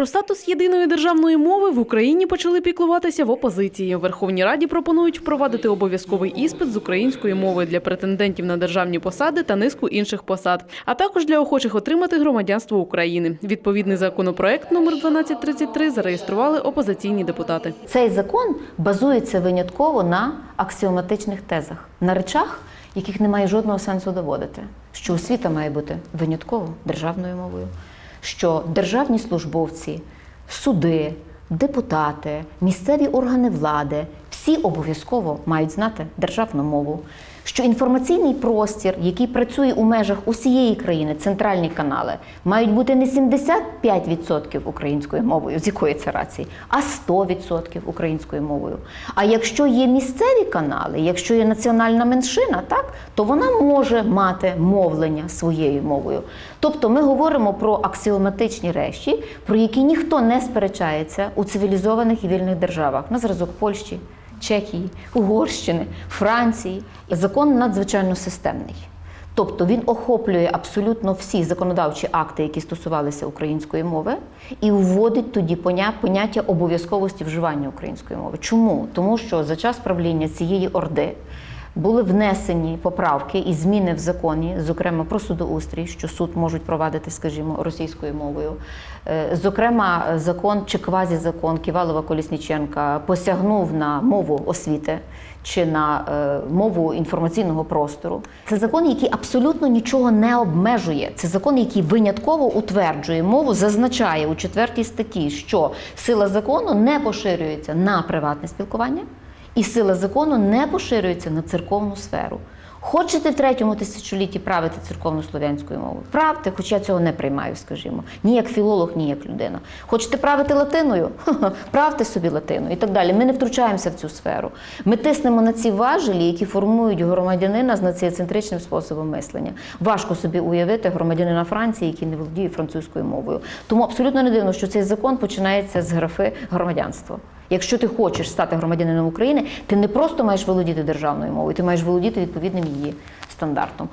Про статус єдиної державної мови в Україні почали піклуватися в опозиції. Верховній Раді пропонують впровадити обов'язковий іспит з української мови для претендентів на державні посади та низку інших посад, а також для охочих отримати громадянство України. Відповідний законопроект номер 1233 зареєстрували опозиційні депутати. Цей закон базується винятково на аксіоматичних тезах, на речах, яких немає жодного сенсу доводити. Що освіта має бути винятково державною мовою, що державні службовці, суди, депутати, місцеві органи влади всі обов'язково мають знати державну мову. Що інформаційний простір, який працює у межах усієї країни, центральні канали, мають бути не 75% українською мовою, з якої це рації, а 100% українською мовою. А якщо є місцеві канали, якщо є національна меншина, так то вона може мати мовлення своєю мовою. Тобто ми говоримо про аксіоматичні речі, про які ніхто не сперечається у цивілізованих і вільних державах на зразок Польщі. Чехії, Угорщини, Франції. Закон надзвичайно системний. Тобто він охоплює абсолютно всі законодавчі акти, які стосувалися української мови, і вводить тоді поня- поняття обов'язковості вживання української мови. Чому? Тому що за час правління цієї орди були внесені поправки і зміни в законі, зокрема про судоустрій, що суд можуть провадити, скажімо, російською мовою. Е, Зокрема, закон чи квазізакон Ківалова Колісніченка посягнув на мову освіти чи на е, мову інформаційного простору. Це закон, який абсолютно нічого не обмежує. Це закон, який винятково утверджує мову, зазначає у четвертій статті, що сила закону не поширюється на приватне спілкування. І сила закону не поширюється на церковну сферу. Хочете в третьому тисячолітті правити церковну слов'янською мовою? Правте, хоча я цього не приймаю, скажімо. Ні як філолог, ні як людина. Хочете правити латиною? Правте собі латиною і так далі. Ми не втручаємося в цю сферу. Ми тиснемо на ці важелі, які формують громадянина з націоцентричним способом мислення. Важко собі уявити громадянина Франції, який не володіє французькою мовою. Тому абсолютно не дивно, що цей закон починається з графи громадянство. Якщо ти хочеш стати громадянином України, ти не просто маєш володіти державною мовою, ти маєш володіти відповідним її стандартом.